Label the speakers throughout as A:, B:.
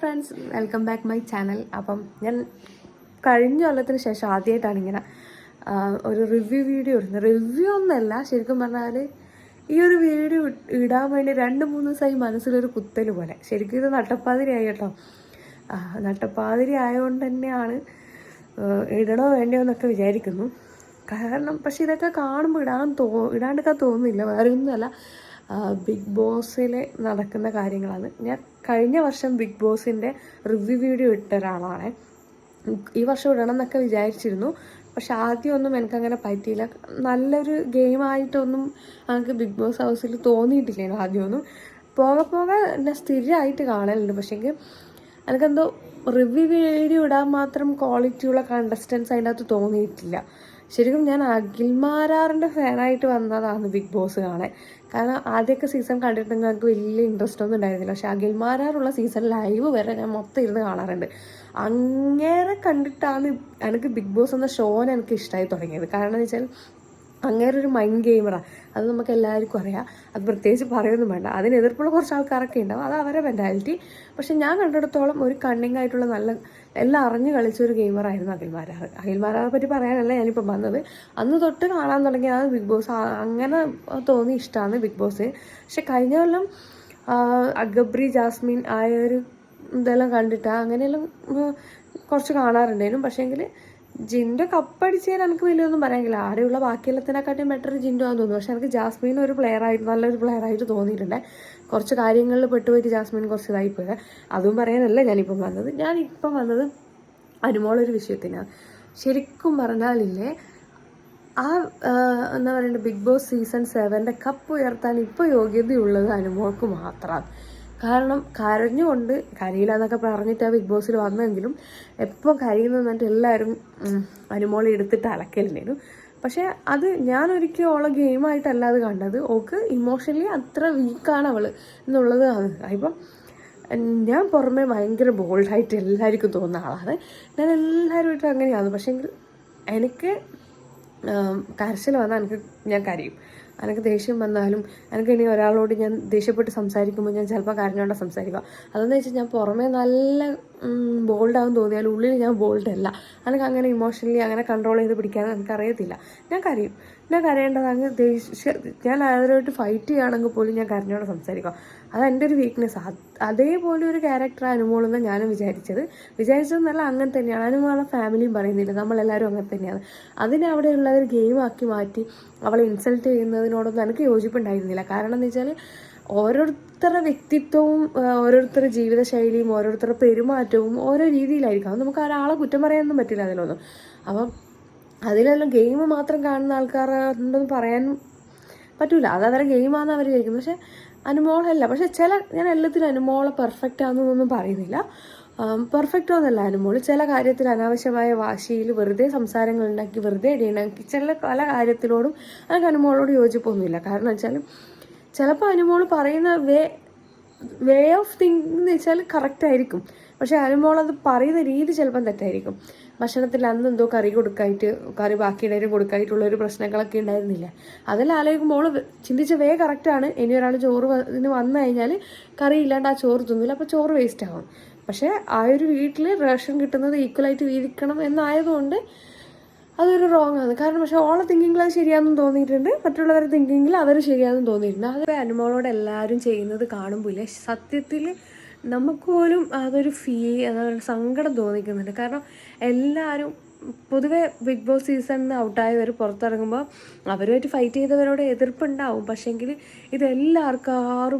A: Friends welcome back my channel അപ്പം ഞാൻ കഴിഞ്ഞ കൊല്ലത്തിന് ശേഷം ആദ്യമായിട്ടാണ് ഇങ്ങനെ ഒരു റിവ്യൂ വീഡിയോ ഇടുന്നത്. റിവ്യൂ ഒന്നല്ല ശരിക്കും പറഞ്ഞാൽ ഈ ഒരു വീഡിയോ ഇടാൻ വേണ്ടി രണ്ട് മൂന്ന് ദിവസമായി മനസ്സിലൊരു കുത്തൽ പോലെ. ശരിക്കും ഇത് നട്ടപ്പാതിരിയായി കേട്ടോ. നട്ടപ്പാതിരി ആയതുകൊണ്ട് തന്നെയാണ് ഇടണോ വേണ്ടയോ എന്നൊക്കെ വിചാരിക്കുന്നു. കാരണം പക്ഷെ ഇതൊക്കെ കാണുമ്പോൾ ഇടാൻ തോ ഇടാണ്ടൊക്കെ തോന്നുന്നില്ല. വേറെ ഒന്നുമല്ല ബിഗ് ബോസിൽ നടക്കുന്ന കാര്യങ്ങളാണ്. ഞാൻ കഴിഞ്ഞ വർഷം ബിഗ് ബോസിന്റെ റിവ്യൂ വീഡിയോ ഇട്ട ഒരാളാണ്. ഈ വർഷം ഇടണം എന്നൊക്കെ വിചാരിച്ചിരുന്നു. പക്ഷെ ആദ്യമൊന്നും എനിക്കങ്ങനെ പറ്റിയില്ല. നല്ലൊരു ഗെയിമായിട്ടൊന്നും നമുക്ക് ബിഗ് ബോസ് ഹൗസിൽ തോന്നിയിട്ടില്ലായിരുന്നു ആദ്യമൊന്നും. പോകെ പോകെ എന്നെ സ്ഥിരമായിട്ട് കാണലുണ്ട്. പക്ഷേങ്കിൽ എനിക്കെന്തോ റിവ്യൂ വീഡിയോ ഇടാൻ മാത്രം ക്വാളിറ്റിയുള്ള കണ്ടസ്റ്റൻസ് അതിന്റെ അകത്ത് തോന്നിയിട്ടില്ല. ശരിക്കും ഞാൻ അഖിൽമാരാറിന്റെ ഫാനായിട്ട് വന്നതാണ് ബിഗ് ബോസ് കാണാൻ. കാരണം ആദ്യമൊക്കെ സീസൺ കണ്ടിട്ട് ഞങ്ങൾക്ക് വലിയ ഇൻട്രസ്റ്റ് ഒന്നും ഉണ്ടായിരുന്നില്ല. പക്ഷെ അഖിൽമാരാറുള്ള സീസൺ ലൈവ് വരെ ഞാൻ മൊത്തം ഇരുന്ന് കാണാറുണ്ട്. അങ്ങേറെ കണ്ടിട്ടാണ് എനിക്ക് ബിഗ് ബോസ് എന്ന ഷോനെ എനിക്ക് ഇഷ്ടമായി തുടങ്ങിയത്. കാരണം എന്ന് വെച്ചാൽ അങ്ങനെ ഒരു മൈൻഡ് ഗെയിമറാണ് അത് നമുക്ക് എല്ലാവർക്കും അറിയാം. അത് പ്രത്യേകിച്ച് പറയൊന്നും വേണ്ട. അതിന് എതിർപ്പുള്ള കുറച്ച് ആൾക്കാരൊക്കെ ഉണ്ടാവും. അത് അവരെ മെന്റാലിറ്റി പക്ഷെ ഞാൻ കണ്ടിടത്തോളം ഒരു കണ്ണിങ് ആയിട്ടുള്ള നല്ല എല്ലാം അറിഞ്ഞ് കളിച്ച ഒരു ഗെയിമറായിരുന്നു അഖിൽമാരാർ അഖിൽമാരാറെ പറ്റി പറയാനല്ല ഞാനിപ്പോൾ വന്നത്. അന്ന് തൊട്ട് കാണാൻ തുടങ്ങിയ ആ ബിഗ് ബോസ് അങ്ങനെ തോന്നി ഇഷ്ടമാണ് ബിഗ് ബോസ്. പക്ഷെ കഴിഞ്ഞ കൊല്ലം അഗബ്രി ജാസ്മിൻ ആയ ഒരു ഇതെല്ലാം കണ്ടിട്ട് അങ്ങനെയെല്ലാം കുറച്ച് കാണാറുണ്ടായിരുന്നു. പക്ഷേങ്കിൽ ജിൻഡോ കപ്പടിച്ചതിന് എനിക്ക് വലിയൊന്നും പറയാനില്ല ആരെയുള്ള ബാക്കിയെല്ലാത്തിനെക്കാട്ടും ബെറ്റർ ജിൻഡോ ആണെന്ന് തോന്നുന്നു. പക്ഷെ എനിക്ക് ജാസ്മിൻ ഒരു പ്ലെയർ ആയിട്ട് നല്ലൊരു പ്ലെയർ ആയിട്ട് തോന്നിയിട്ടുണ്ട്. കുറച്ച് കാര്യങ്ങളിൽ പെട്ടുപോയിട്ട് ജാസ്മിൻ കുറച്ച് ഇതായി പോയത്. അതും പറയാനല്ല ഞാനിപ്പം വന്നത്. ഞാനിപ്പം വന്നത് അനുമോളൊരു വിഷയത്തിനാണ് ശരിക്കും പറഞ്ഞാലില്ലേ ആ, എന്താ പറയുക ബിഗ് ബോസ് സീസൺ സെവന്റെ കപ്പ് ഉയർത്താൻ ഇപ്പോൾ യോഗ്യതയുള്ളത് അനുമോൾക്ക് മാത്രമാണ് കാരണം കരഞ്ഞുകൊണ്ട് കരയില്ല എന്നൊക്കെ പറഞ്ഞിട്ട് ആ ബിഗ് ബോസിൽ വന്നെങ്കിലും എപ്പോൾ കരയുന്നു എന്നിട്ട് എല്ലാവരും അനുമോളി എടുത്തിട്ട് അലക്കലുണ്ടായിരുന്നു പക്ഷേ അത് ഞാൻ ഒരിക്കലും ഓളെ ഗെയിമായിട്ടല്ല അത് കണ്ടത്. ഓക്ക് ഇമോഷണലി അത്ര വീക്കാണ് അവൾ എന്നുള്ളത് ഇപ്പം ഞാൻ പുറമേ ഭയങ്കര ബോൾഡായിട്ട് എല്ലാവർക്കും തോന്നുന്ന ആളാണ്. ഞാൻ എല്ലാവരുമായിട്ടും അങ്ങനെയാണ്. പക്ഷേ എനിക്ക് കരച്ചിൽ വന്നാൽ എനിക്ക് ഞാൻ കരയും. എനിക്ക് ദേഷ്യം വന്നാലും എനിക്ക് ഇനി ഒരാളോട് ഞാൻ ദേഷ്യപ്പെട്ട് സംസാരിക്കുമ്പോൾ ഞാൻ ചിലപ്പോൾ കരഞ്ഞോണ്ട സംസാരിക്കുക. അതെന്ന് വെച്ചാൽ ഞാൻ പുറമേ നല്ല ബോൾഡാകും തോന്നിയാലും ഉള്ളിൽ ഞാൻ ബോൾഡ് അല്ല. എനിക്ക് അങ്ങനെ ഇമോഷണലി അങ്ങനെ കൺട്രോൾ ചെയ്ത് പിടിക്കാൻ എനിക്കറിയത്തില്ല ഞാൻ കരയും. ഞാൻ കരയേണ്ടത് അങ്ങ് ദേഷ്യ ഞാൻ അവരുമായിട്ട് ഫൈറ്റ് ചെയ്യുകയാണെങ്കിൽ പോലും ഞാൻ കരഞ്ഞോടെ സംസാരിക്കാം. എന്റെ ഒരു വീക്ക്നെസ് അതേപോലെ ഒരു ക്യാരക്ടർ അനുമോളെന്ന് ഞാനും വിചാരിച്ചത്. വിചാരിച്ചതെന്നല്ല അങ്ങനെ തന്നെയാണ്. അനുമോളെ ഫാമിലിയും പറയുന്നില്ല. നമ്മളെല്ലാവരും അങ്ങനെ തന്നെയാണ്. അതിനെ അവിടെയുള്ള ഒരു ഗെയിമാക്കി മാറ്റി അവളെ ഇൻസൾട്ട് ചെയ്യുന്നതിനോടൊന്നും എനിക്ക് യോജിപ്പുണ്ടായിരുന്നില്ല. കാരണം എന്ന് വെച്ചാൽ ഓരോരുത്തരുടെ വ്യക്തിത്വവും ഓരോരുത്തരുടെ ജീവിതശൈലിയും ഓരോരുത്തരുടെ പെരുമാറ്റവും ഓരോ രീതിയിലായിരിക്കും. അത് നമുക്ക് ഒരാളെ കുറ്റം പറയാനൊന്നും പറ്റില്ല അതിലൊന്നും അപ്പം അതിലെല്ലാം ഗെയിം മാത്രം കാണുന്ന ആൾക്കാരുണ്ടെന്ന് പറയാൻ പറ്റൂല. അത് അവരെ ഗെയിമാണെന്ന് അവർ ചോദിക്കുന്നത് പക്ഷെ അനുമോളല്ല. പക്ഷെ ചില ഞാൻ എല്ലാത്തിലും അനുമോളെ പെർഫെക്റ്റ് ആണെന്നൊന്നും പറയുന്നില്ല. പെർഫെക്റ്റ് ഒന്നല്ല അനുമോൾ ചില കാര്യത്തിൽ അനാവശ്യമായ വാശിയിൽ വെറുതെ സംസാരങ്ങൾ ഉണ്ടാക്കി വെറുതെ ഇടയുണ്ടാക്കി ചില പല കാര്യത്തിലോടും എനിക്ക് അനുമോളോട് യോജിപ്പൊന്നുമില്ല. കാരണം വെച്ചാൽ ചിലപ്പോൾ അനുമോൾ പറയുന്ന വേ വേ ഓഫ് തിങ്ക് എന്ന് വെച്ചാൽ കറക്റ്റ് ആയിരിക്കും. പക്ഷെ അനുമോൾ അത് പറയുന്ന രീതി ചിലപ്പം തെറ്റായിരിക്കും. ഭക്ഷണത്തിൽ അന്ന് എന്തോ കറി കൊടുക്കായിട്ട് കറി ബാക്കിയുള്ളവരും കൊടുക്കായിട്ടുള്ള ഒരു പ്രശ്നങ്ങളൊക്കെ ഉണ്ടായിരുന്നില്ല. അതെല്ലാം ആലോചിക്കുമ്പോൾ ചിന്തിച്ച വേ കറക്റ്റാണ് ഇനി ഒരാൾ ചോറ് വന്നു കഴിഞ്ഞാൽ കറി ഇല്ലാണ്ട് ആ ചോറ് തിന്നില്ല അപ്പോൾ ചോറ് വേസ്റ്റ് ആവും. പക്ഷേ ആ ഒരു വീട്ടിൽ റേഷൻ കിട്ടുന്നത് ഈക്വലായിട്ട് വീതിക്കണം എന്നായതുകൊണ്ട് അതൊരു റോങ് ആണ്. കാരണം പക്ഷെ ഓളെ തിങ്കിങ്ങിൽ അത് ശരിയാണെന്ന് തോന്നിയിട്ടുണ്ട്. മറ്റുള്ളവരുടെ തിങ്കിങ്ങിൽ അവർ ശരിയാണെന്ന് തോന്നിയിട്ടുണ്ട്. അത് അനുമോളോട് എല്ലാവരും ചെയ്യുന്നത് കാണുമ്പോൾ ഇല്ലേ? സത്യത്തിൽ നമുക്ക് പോലും അതൊരു ഫീ അതൊരു സങ്കടം തോന്നിക്കുന്നുണ്ട്. കാരണം എല്ലാവരും പൊതുവേ ബിഗ് ബോസ് സീസണിൽ ഔട്ടായവർ പുറത്തിറങ്ങുമ്പോൾ അവരുമായിട്ട് ഫൈറ്റ് ചെയ്തവരോട് എതിർപ്പുണ്ടാവും. പക്ഷേങ്കിൽ ഇത് എല്ലാ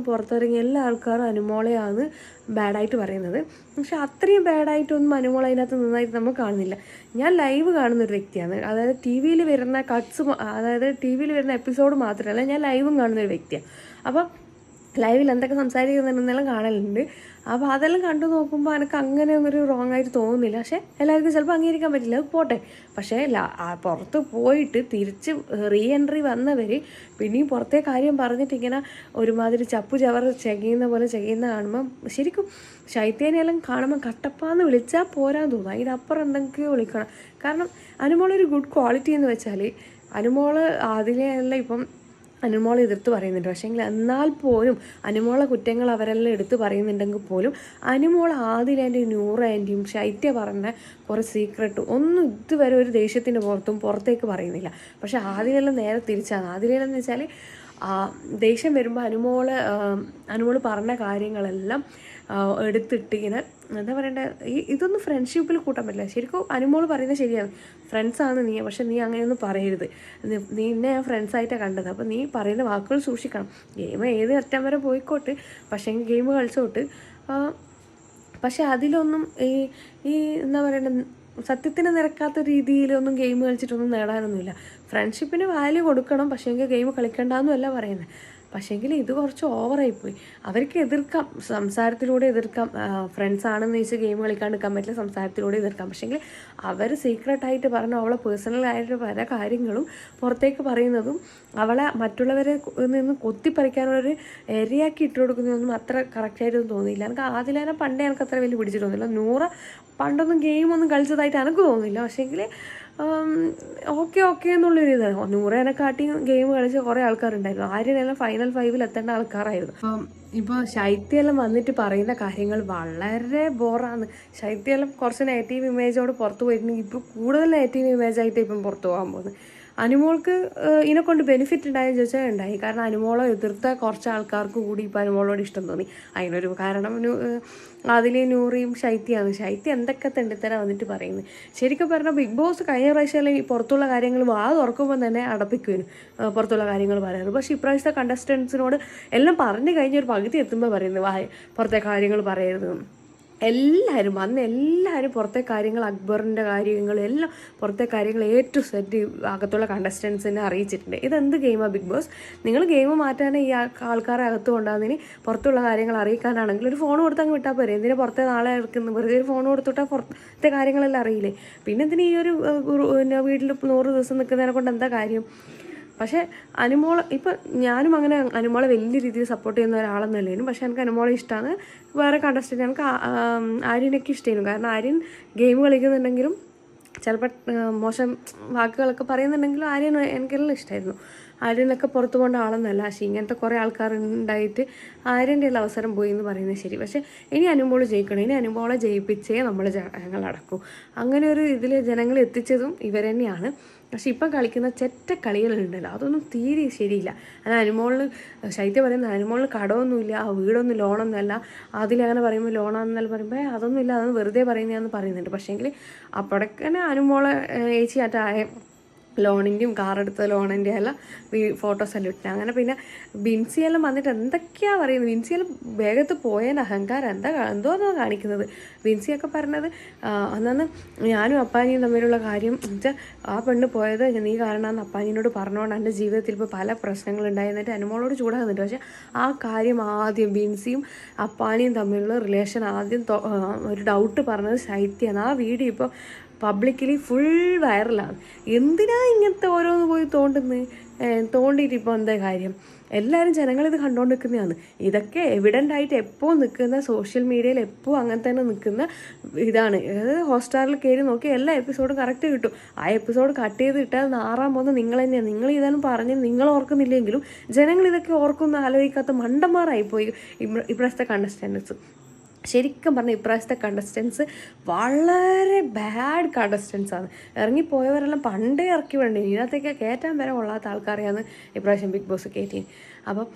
A: പുറത്തിറങ്ങി എല്ലാ ആൾക്കാരും അനുമോളയാണ് ബാഡായിട്ട് പറയുന്നത്. പക്ഷെ അത്രയും ബാഡായിട്ടൊന്നും അനുമോൾ അതിനകത്ത് നന്നായിട്ട് നമ്മൾ കാണുന്നില്ല. ഞാൻ ലൈവ് കാണുന്ന ഒരു വ്യക്തിയാണ്. അതായത് ടി വിയിൽ വരുന്ന കട്ട്സ് അതായത് ടി വിയിൽ വരുന്ന എപ്പിസോഡ് മാത്രമല്ല ഞാൻ ലൈവും കാണുന്ന ഒരു വ്യക്തിയാണ്. അപ്പോൾ ലൈവിൽ എന്തൊക്കെ സംസാരിക്കുന്നുണ്ടെന്നെല്ലാം കാണലുണ്ട്. അപ്പോൾ അതെല്ലാം കണ്ടു നോക്കുമ്പോൾ എനിക്ക് അങ്ങനെ ഒരു റോങ് ആയിട്ട് തോന്നുന്നില്ല. പക്ഷേ എല്ലാവർക്കും ചിലപ്പോൾ അംഗീകരിക്കാൻ പറ്റില്ല. പോട്ടെ. പക്ഷേ പുറത്ത് പോയിട്ട് തിരിച്ച് റീ എൻട്രി വന്നവർ പിന്നെയും പുറത്തെ കാര്യം പറഞ്ഞിട്ട് ഇങ്ങനെ ഒരുമാതിരി ചപ്പു ചവർ ചെകയുന്ന പോലെ ചെയ്യുന്ന കാണുമ്പം ശരിക്കും ശൈത്യേനെല്ലാം കാണുമ്പോൾ കട്ടപ്പാന്ന് വിളിച്ചാൽ പോരാൻ തോന്നും. അതിനപ്പുറം എന്തെങ്കിലും വിളിക്കണം. കാരണം അനുമോളൊരു ഗുഡ് ക്വാളിറ്റി എന്ന് വെച്ചാൽ അനുമോൾ അതിലെല്ലാം ഇപ്പം അനുമോൾ എതിർത്ത് പറയുന്നുണ്ട്. പക്ഷേങ്കിൽ എന്നാൽ പോലും അനുമോളെ കുറ്റങ്ങൾ അവരെല്ലാം എടുത്ത് പറയുന്നുണ്ടെങ്കിൽ പോലും അനുമോൾ ആദിലേന്റെയും നൂറേന്റെയും ശൈത്യ പറഞ്ഞ കുറേ സീക്രട്ട് ഒന്നും ഇതുവരെ ഒരു ദേഷ്യത്തിന്റെ പുറത്തും പുറത്തേക്ക് പറയുന്നില്ല. പക്ഷേ ആദിലെല്ലാം നേരെ തിരിച്ചാണ്. ആദിലെന്ന് വെച്ചാൽ ദേഷ്യം വരുമ്പോൾ അനുമോൾ അനുമോൾ പറഞ്ഞ കാര്യങ്ങളെല്ലാം എടുത്തിട്ട് ഇങ്ങനെ എന്താ പറയണ്ടേ? ഈ ഇതൊന്നും ഫ്രണ്ട്ഷിപ്പിൽ കൂട്ടാൻ പറ്റില്ല. ശരിക്കും അനുമോൾ പറയുന്നത് ശരിയാണ്. ഫ്രണ്ട്സാണ് നീ പക്ഷെ നീ അങ്ങനെയൊന്നും പറയരുത്. നീ എന്നെ ഞാൻ ഫ്രണ്ട്സായിട്ടാണ് കണ്ടത്. അപ്പോൾ നീ പറയുന്ന വാക്കുകൾ സൂക്ഷിക്കണം. ഗെയിം ഏത് അറ്റം വരെ പോയിക്കോട്ട്. പക്ഷേ ഗെയിം കളിച്ചോട്ട്. പക്ഷെ അതിലൊന്നും ഈ ഈ എന്താ പറയണ്ട? സത്യത്തിന് നിരക്കാത്ത രീതിയിലൊന്നും ഗെയിം കളിച്ചിട്ടൊന്നും നേടാനൊന്നുമില്ല. ഫ്രണ്ട്ഷിപ്പിന് വാല്യൂ കൊടുക്കണം. പക്ഷേ പക്ഷേങ്കിൽ ഗെയിം കളിക്കണ്ടെന്നല്ല പറയുന്നത്. പക്ഷേങ്കിൽ ഇത് കുറച്ച് ഓവറായിപ്പോയി അവർക്ക് എതിർക്കാം. സംസാരത്തിലൂടെ എതിർക്കാം. ഫ്രണ്ട്സ് ആണെന്ന് വെച്ച് ഗെയിം കളിക്കാണ്ട് നിൽക്കാൻ പറ്റില്ല സംസാരത്തിലൂടെ എതിർക്കാം. പക്ഷേങ്കിൽ അവർ സീക്രട്ടായിട്ട് പറഞ്ഞ അവളെ പേഴ്സണലായിട്ട് പല കാര്യങ്ങളും പുറത്തേക്ക് പറയുന്നതും അവളെ മറ്റുള്ളവരെ നിന്ന് കൊത്തിപ്പറിക്കാനുള്ളൊരു ഏരിയാക്കി ഇട്ട് കൊടുക്കുന്നതൊന്നും അത്ര കറക്റ്റായിട്ടൊന്നും തോന്നിയില്ല. എനിക്ക് ആദിലേനെ പണ്ടേ എനിക്ക് അത്ര വലിയ പിടിച്ചിട്ടൊന്നുമില്ല. നൂറ പണ്ടൊന്നും ഗെയിമൊന്നും കളിച്ചതായിട്ട് എനിക്ക് തോന്നില്ല പക്ഷേങ്കിൽ ഓക്കെ ഓക്കെ എന്നുള്ളൊരു ഇതാണ് നൂറേനെ കാട്ടി ഗെയിം കളിച്ച കുറേ ആൾക്കാരുണ്ടായിരുന്നു. ആര്യനെല്ലാം ഫൈനൽ ഫൈവിൽ എത്തേണ്ട ആൾക്കാരായിരുന്നു. അപ്പം ഇപ്പോൾ ശൈത്യെല്ലാം വന്നിട്ട് പറയുന്ന കാര്യങ്ങൾ വളരെ ബോറാണ്. ശൈത്യെല്ലാം കുറച്ച് നെഗറ്റീവ് ഇമേജോട് പുറത്തു പോയിട്ടുണ്ടെങ്കിൽ ഇപ്പോൾ കൂടുതൽ നെഗറ്റീവ് ഇമേജായിട്ട് ഇപ്പം പുറത്തു പോകാൻ പോകുന്നത്. അനുമോൾക്ക് ഇതിനെക്കൊണ്ട് ഇതിനെ കൊണ്ട് ബെനിഫിറ്റ് ഉണ്ടായെന്ന് ചോദിച്ചാൽ ഉണ്ടായി. കാരണം അനുമോളെ എതിർത്ത കുറച്ച് ആൾക്കാർക്ക് കൂടി ഇപ്പോൾ അനുമോളോട് ഇഷ്ടം തോന്നി. അതിനൊരു കാരണം അതിലെ നൂറിയും ശൈത്യമാണ് ശൈത്യം എന്തൊക്കെ തെണ്ടിത്തരം വന്നിട്ട് പറയുന്നത് ശരിക്കും പറഞ്ഞാൽ ബിഗ് ബോസ് കഴിഞ്ഞ പ്രാവശ്യം ഈ പുറത്തുള്ള കാര്യങ്ങൾ വാ തുറക്കുമ്പോൾ തന്നെ അടപ്പിക്കുവാനും. പുറത്തുള്ള കാര്യങ്ങൾ പറയാറ്. പക്ഷേ ഇപ്രാവശ്യത്തെ കണ്ടസ്റ്റൻസിനോട് എല്ലാം പറഞ്ഞു കഴിഞ്ഞ ഒരു പകുതി എത്തുമ്പോൾ പറയുന്നത് വാ പുറത്തെ കാര്യങ്ങൾ പറയരുത് എല്ലാവരും അന്ന് എല്ലാവരും പുറത്തെ കാര്യങ്ങൾ അക്ബറിന്റെ കാര്യങ്ങൾ എല്ലാം പുറത്തെ കാര്യങ്ങൾ ടു സെറ്റ് അകത്തുള്ള കണ്ടസ്റ്റൻസിനെ അറിയിച്ചിട്ടുണ്ട്. ഇതെന്ത് ഗെയിമാണ് ബിഗ് ബോസ്? നിങ്ങൾ ഗെയിം മാറ്റാനേ ഈ ആൾക്കാരെ അകത്ത് കൊണ്ടാകുന്നതിന് പുറത്തുള്ള കാര്യങ്ങൾ അറിയിക്കാനാണെങ്കിൽ ഒരു ഫോൺ കൊടുത്ത് അങ്ങ് വിട്ടാൽ പോരെ. എന്തിനാ പുറത്തെ നാളെ ഇറക്കുന്നു വെറുതെ ഒരു ഫോൺ കൊടുത്തുവിട്ടാൽ പുറത്തെ കാര്യങ്ങളെല്ലാം അറിയില്ലേ? പിന്നെ എന്തിനാ ഈ ഒരു പിന്നെ വീട്ടിൽ നൂറ് ദിവസം നിൽക്കുന്നതിനെ കൊണ്ട് എന്താ കാര്യം? പക്ഷേ അനുമോളെ ഇപ്പം ഞാനും അങ്ങനെ അനുമോളെ വലിയ രീതിയിൽ സപ്പോർട്ട് ചെയ്യുന്ന ഒരാളെന്നല്ലേനും പക്ഷേ എനിക്ക് അനുമോളെ ഇഷ്ടമാണ് വേറെ കണ്ടസ്റ്റന്റ് എനിക്ക് ആര്യനൊക്കെ ഇഷ്ടമായിരുന്നു കാരണം ആര്യൻ ഗെയിം കളിക്കുന്നുണ്ടെങ്കിലും ചിലപ്പോൾ മോശം വാക്കുകളൊക്കെ പറയുന്നുണ്ടെങ്കിലും ആര്യൻ എനിക്കെല്ലാം ഇഷ്ടമായിരുന്നു ആര്യനൊക്കെ പുറത്തു പോകേണ്ട ആളൊന്നുമല്ല പക്ഷേ ഇങ്ങനത്തെ കുറേ ആൾക്കാർ ഉണ്ടായിട്ട് ആര്യന്റെ എല്ലാം അവസരം പോയി എന്ന് പറയുന്നത് ശരി. പക്ഷേ ഇനി അനുമോൾ ജയിക്കണം. ഇനി അനുമോളെ ജയിപ്പിച്ചേ നമ്മൾ ജനങ്ങൾ അടക്കൂ അങ്ങനെ ഒരു ഇതിൽ ജനങ്ങൾ എത്തിച്ചതും ഇവർ തന്നെയാണ്. പക്ഷെ ഇപ്പം കളിക്കുന്ന ചെറ്റ കളികളുണ്ടല്ലോ അതൊന്നും തീരെ ശരിയില്ല. അത് അനുമോളിൽ ശൈത്യം പറയുന്ന അനുമോളിൽ കടമൊന്നുമില്ല ആ വീടൊന്നും ലോണൊന്നുമല്ല. അതിലങ്ങനെ പറയുമ്പോൾ ലോണാണെന്നല്ല പറയുമ്പോൾ അതൊന്നുമില്ല അതൊന്നും വെറുതെ പറയുന്നതാന്ന് പറയുന്നുണ്ട്. പക്ഷേങ്കിൽ അപ്പോഴേക്കന്നെ അനുമോളെ ഏച്ചി ആയ ലോണിന്റെയും കാറെടുത്ത ലോണിന്റെ എല്ലാം ഫോട്ടോസ് എല്ലാം ഇട്ടു അങ്ങനെ പിന്നെ ബിൻസിയെല്ലാം വന്നിട്ട് എന്തൊക്കെയാ പറയുന്നത് ബിൻസിയെല്ലാം വേഗത്ത് പോയതിന് അഹങ്കാരം എന്താ എന്തോന്നാണ് എന്തോന്നാ കാണിക്കുന്നത്. ബിൻസിയൊക്കെ പറഞ്ഞത് അന്നന്ന് ഞാനും അപ്പാനിയും തമ്മിലുള്ള കാര്യം വെച്ചാൽ ആ പെണ്ണ് പോയത് നീ കാരണമെന്ന് അപ്പാനിയോട് പറഞ്ഞുകൊണ്ട് എന്റെ ജീവിതത്തിൽ ഇപ്പോൾ പല പ്രശ്നങ്ങളുണ്ടായിരുന്നിട്ട് അനുമോളോട് ചൂടാകുന്നുണ്ട് പക്ഷേ ആ കാര്യം ആദ്യം ബിൻസിയും അപ്പാനിയും തമ്മിലുള്ള റിലേഷൻ ആദ്യം ഒരു ഡൗട്ട് പറഞ്ഞത് ശൈത്യമാണ് ആ വീഡിയോ ഇപ്പോൾ പബ്ലിക്കലി ഫുൾ വൈറലാണ് എന്തിനാ ഇങ്ങനത്തെ ഓരോന്ന് പോയി തോണ്ടുന്നത് തോണ്ടിയിട്ട് ഇപ്പോൾ എന്താ കാര്യം? എല്ലാവരും ജനങ്ങളിത് കണ്ടുകൊണ്ട് നിൽക്കുന്നതാണ് ഇതൊക്കെ എവിഡന്റ് ആയിട്ട് എപ്പോൾ നിൽക്കുന്ന സോഷ്യൽ മീഡിയയിൽ എപ്പോൾ അങ്ങനെ തന്നെ നിൽക്കുന്ന ഇതാണ്. അതായത് ഹോട്ട്സ്റ്റാറിൽ കയറി നോക്കി എല്ലാ എപ്പിസോഡും കറക്റ്റ് കിട്ടും. ആ എപ്പിസോഡ് കട്ട് ചെയ്ത് ഇട്ടാൽ നാറാൻ പോകുന്നത് നിങ്ങൾ തന്നെയാണ് നിങ്ങൾ ഇതാണ് പറഞ്ഞ് നിങ്ങൾ ഓർക്കുന്നില്ലെങ്കിലും ജനങ്ങൾ ഇതൊക്കെ ഓർക്കുന്ന ആലോചിക്കാത്ത മണ്ടന്മാരായിപ്പോയി ഇപ്പോഴത്തെ കണ്ടസ്റ്റൻസ് ശരിക്കും പറഞ്ഞാൽ ഇപ്രാവശ്യത്തെ കണ്ടസ്റ്റൻസ് വളരെ ബാഡ് കണ്ടസ്റ്റൻസ് ആണ്. ഇറങ്ങിപ്പോയവരെല്ലാം പണ്ടേ ഇറക്കി വേണ്ടി ഇതിനകത്തേക്ക് കയറ്റാൻ വരെ കൊള്ളാത്ത ആൾക്കാരെയാണ് ഇപ്രാവശ്യം ബിഗ് ബോസ് കയറ്റി അപ്പം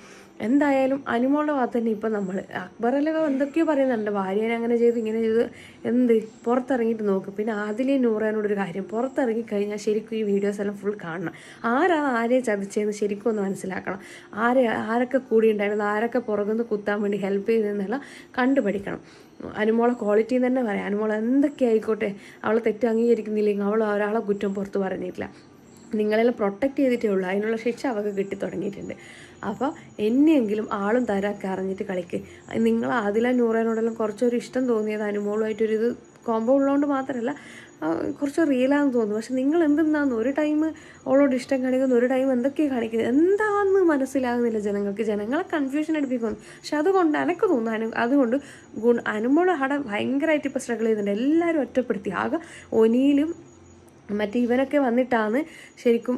A: എന്തായാലും അനുമോളുടെ ഭാഗത്ത് തന്നെ ഇപ്പം നമ്മൾ. അക്ബറിലൊക്കെ എന്തൊക്കെയോ പറയുന്നുണ്ട്. ഭാര്യനെ അങ്ങനെ ചെയ്തു ഇങ്ങനെ ചെയ്തു. എന്ത് പുറത്തിറങ്ങിയിട്ട് നോക്ക്. പിന്നെ ആദിലെ നൂറാനോടൊരു കാര്യം. പുറത്തിറങ്ങി കഴിഞ്ഞാൽ ശരിക്കും ഈ വീഡിയോസ് എല്ലാം ഫുൾ കാണണം. ആരാണ് ആരെ ചതിച്ചതെന്ന് ശരിക്കും ഒന്ന് മനസ്സിലാക്കണം. ആരെ ആരൊക്കെ കൂടി ഉണ്ടായിരുന്നു ആരൊക്കെ പുറകുനിന്ന് കുത്താൻ വേണ്ടി ഹെൽപ്പ് ചെയ്തതെന്നെല്ലാം കണ്ടുപഠിക്കണം. അനുമോളെ ക്വാളിറ്റി തന്നെ പറയാം. അനുമോൾ എന്തൊക്കെ ആയിക്കോട്ടെ അവളെ തെറ്റ് അംഗീകരിക്കുന്നില്ലെങ്കിൽ അവൾ ഒരാളെ കുറ്റം പുറത്ത് പറഞ്ഞിട്ടില്ല. നിങ്ങളെല്ലാം പ്രൊട്ടക്റ്റ് ചെയ്തിട്ടേ ഉള്ളൂ. അതിനുള്ള ശിക്ഷ അവൾക്ക് കിട്ടി തുടങ്ങിയിട്ടുണ്ട്. അപ്പോൾ എന്നെയെങ്കിലും ആളും തരാക്കി അറിഞ്ഞിട്ട് കളിക്ക്. നിങ്ങൾ ആദില നൂറേനോടെല്ലാം കുറച്ചൊരു ഇഷ്ടം തോന്നിയത് അനുമോളുമായിട്ടൊരു ഇത് ഉള്ളതുകൊണ്ട് മാത്രമല്ല കുറച്ച് റിയലാണെന്ന് തോന്നുന്നു. പക്ഷെ നിങ്ങൾ എന്തെന്നാന്ന് ഒരു ടൈം ഓളോട് ഇഷ്ടം കാണിക്കുന്നു ഒരു ടൈം എന്തൊക്കെയാണ് കാണിക്കുന്നത്? എന്താണെന്ന് മനസ്സിലാകുന്നില്ല ജനങ്ങൾക്ക്. ജനങ്ങളെ കൺഫ്യൂഷൻ എടുപ്പിക്കുന്നു പക്ഷെ അതുകൊണ്ട് എനിക്ക് തോന്നുന്നു അനു അതുകൊണ്ട് ഗുണ അനുമോൾ അവിടെ ഭയങ്കരമായിട്ട് ഇപ്പോൾ സ്ട്രഗിൾ ചെയ്യുന്നുണ്ട്. എല്ലാവരും ഒറ്റപ്പെടുത്തി. ആകെ ഒനിയിലും മറ്റേ ഇവനൊക്കെ വന്നിട്ടാണ് ശരിക്കും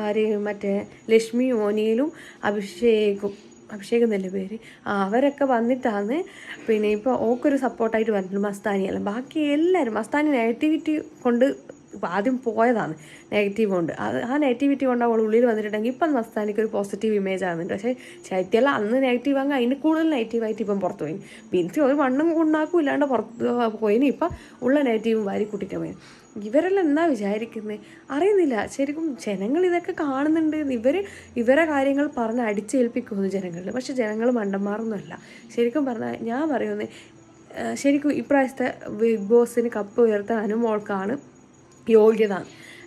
A: ആര് മറ്റേ ലക്ഷ്മി ഓനിയിലും അഭിഷേകും അഭിഷേക് എന്നല്ലേ പേര് അവരൊക്കെ വന്നിട്ടാണ് പിന്നെ ഇപ്പോൾ ഓക്കൊരു സപ്പോർട്ടായിട്ട് വന്നിട്ടുണ്ട് മസ്താനിയെല്ലാം. ബാക്കി എല്ലാവരും മസ്താനി നെഗറ്റിവിറ്റി കൊണ്ട് ആദ്യം പോയതാണ് നെഗറ്റീവ് കൊണ്ട്. അത് ആ നെഗറ്റിവിറ്റി കൊണ്ട് അവൾ ഉള്ളിൽ വന്നിട്ടുണ്ടെങ്കിൽ ഇപ്പം മസ്താനിക്ക് ഒരു പോസിറ്റീവ് ഇമേജ് ആകുന്നുണ്ട് പക്ഷേ ശൈത്യല്ല അന്ന് നെഗറ്റീവ് ആകുമ്പോൾ അതിന് കൂടുതൽ നെഗറ്റീവായിട്ട് ഇപ്പം പുറത്ത് പോയി. ബിൻസി ഒരു വണ്ണം ഉണ്ടാക്കും ഇല്ലാണ്ട് പുറത്ത് പോയിന് ഇപ്പം ഉള്ള നെഗറ്റീവും വാരി കൂട്ടിയിട്ട് പോയി. ഇവരെല്ലാം എന്താ വിചാരിക്കുന്നത് അറിയുന്നില്ല. ശരിക്കും ജനങ്ങൾ ഇതൊക്കെ കാണുന്നുണ്ട്. ഇവർ ഇവരെ കാര്യങ്ങൾ പറഞ്ഞ് അടിച്ചേൽപ്പിക്കുന്നു ജനങ്ങളിൽ പക്ഷെ ജനങ്ങൾ മണ്ടന്മാറൊന്നുമല്ല ശരിക്കും പറഞ്ഞാൽ ഞാൻ പറയുന്നത് ശരിക്കും ഇപ്രാവശ്യത്തെ ബിഗ് ബോസിന് കപ്പ് ഉയർത്താൻ അനുമോൾക്കാണ് യോഗ്യത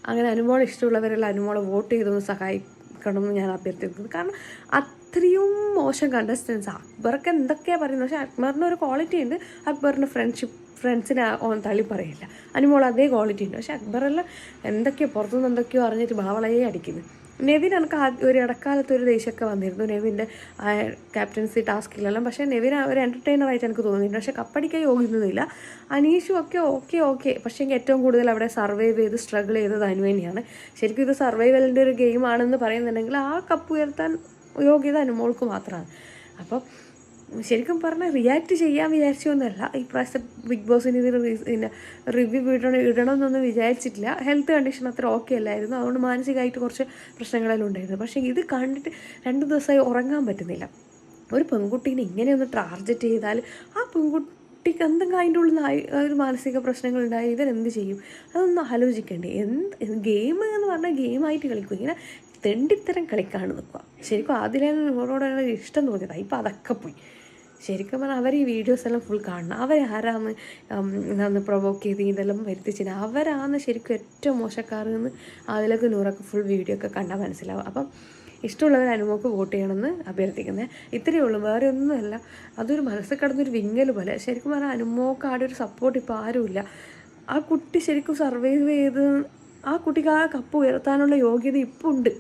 A: അങ്ങനെ അനുമോൾ ഇഷ്ടമുള്ളവരെല്ലാം അനുമോളെ വോട്ട് ചെയ്തൊന്ന് സഹായിക്കണം എന്ന് ഞാൻ അഭ്യർത്ഥിക്കുന്നത് കാരണം അത്രയും മോശം കണ്ടസ്റ്റൻസ് അക്ബർക്ക് എന്തൊക്കെയാണ് പറയുന്നത്? പക്ഷേ അക്ബറിന് ഒരു ക്വാളിറ്റി ഉണ്ട്. അക്ബറിന് ഫ്രണ്ട്ഷിപ്പ് ഫ്രണ്ട്സിനെ ഓൻ തള്ളി പറയില്ല. അനുമോൾ അതേ ക്വാളിറ്റി ഉണ്ട്. പക്ഷേ അക്ബറെല്ലാം എന്തൊക്കെയോ പുറത്തുനിന്ന് എന്തൊക്കെയോ അറിഞ്ഞിട്ട് ബാവളയെ അടിക്കുന്നു. നെവിൻ എനിക്ക് ഒരു ഇടക്കാലത്ത് ഒരു ദേഷ്യമൊക്കെ വന്നിരുന്നു. നെവിന്റെ ക്യാപ്റ്റൻസി ടാസ്കിലെല്ലാം പക്ഷേ നെവിൻ ഒരു എന്റർടൈനറായിട്ട് എനിക്ക് തോന്നിയിട്ടുണ്ട് പക്ഷേ കപ്പടിക്കായി യോഗിക്കുന്നില്ല അനീഷും ഒക്കെ ഓക്കെ ഓക്കെ പക്ഷേ എനിക്ക് ഏറ്റവും കൂടുതൽ അവിടെ സർവൈവ് ചെയ്ത് സ്ട്രഗിൾ ചെയ്തത് അനു തന്നെയാണ്. ശരിക്കും ഇത് സർവൈവലിന്റെ ഒരു ഗെയിമാണെന്ന് പറയുന്നുണ്ടെങ്കിൽ ആ കപ്പ് ഉയർത്താൻ യോഗ്യത അനുമോൾക്ക് മാത്രമാണ്. അപ്പം ശരിക്കും പറഞ്ഞാൽ റിയാക്ട് ചെയ്യാൻ വിചാരിച്ചൊന്നുമല്ല ഈ പ്രാവശ്യത്തെ ബിഗ് ബോസിന് ഇത് പിന്നെ റിവ്യൂ ഇടണം ഇടണമെന്നൊന്നും വിചാരിച്ചിട്ടില്ല. ഹെൽത്ത് കണ്ടീഷൻ അത്ര ഓക്കെ അല്ലായിരുന്നു. അതുകൊണ്ട് മാനസികമായിട്ട് കുറച്ച് പ്രശ്നങ്ങളെല്ലാം ഉണ്ടായിരുന്നു. പക്ഷേ ഇത് കണ്ടിട്ട് രണ്ട് ദിവസമായി ഉറങ്ങാൻ പറ്റുന്നില്ല. ഒരു പെൺകുട്ടീനെ ഇങ്ങനെയൊന്ന് ടാർഗറ്റ് ചെയ്താൽ ആ പെൺകുട്ടി കുട്ടിക്ക് എന്തെങ്കിലും അതിന്റെ ഉള്ളിൽ ഒരു മാനസിക പ്രശ്നങ്ങൾ ഉണ്ടായി ഇവരെന്ത് ചെയ്യും? അതൊന്ന് ആലോചിക്കണ്ടേ. എന്ത് ഗെയിം എന്ന് പറഞ്ഞാൽ ഗെയിമായിട്ട് കളിക്കും. ഇങ്ങനെ തെണ്ടിത്തരം കളിക്കാണ് നിൽക്കുക. ശരിക്കും ആദ്യം ഇവരോടാണ് ഇഷ്ടം തോന്നിയത്. ഇപ്പം അതൊക്കെ പോയി. ശരിക്കും പറഞ്ഞാൽ അവർ ഈ വീഡിയോസ് എല്ലാം ഫുൾ കാണണം. അവരാരാന്ന് എന്താന്ന് പ്രൊവോക്ക് ചെയ്ത് ഇതെല്ലാം വരുത്തിച്ചിന് അവരാണ് ശരിക്കും ഏറ്റവും മോശക്കാർ എന്ന് അതിലൊക്കെ നൂറൊക്കെ ഫുൾ വീഡിയോ ഒക്കെ കണ്ടാൽ മനസ്സിലാവും അപ്പം ഇഷ്ടമുള്ളവർ അനുമോക്ക് വോട്ട് ചെയ്യണമെന്ന് അഭ്യർത്ഥിക്കുന്നത് ഇത്രയേ ഉള്ളൂ. വേറെ ഒന്നുമല്ല. അതൊരു മനസ്സിൽ കിടന്നൊരു വിങ്ങൽ പോലെ. ശരിക്കും പറഞ്ഞാൽ അനുമോക്ക് ആടെ ഒരു സപ്പോർട്ട് ഇപ്പോൾ ആരുമില്ല ആ കുട്ടി ശരിക്കും സർവൈവ് ചെയ്ത് ആ കുട്ടിക്ക് ആ കപ്പ് ഉയർത്താനുള്ള യോഗ്യത ഇപ്പോൾ ഉണ്ട്.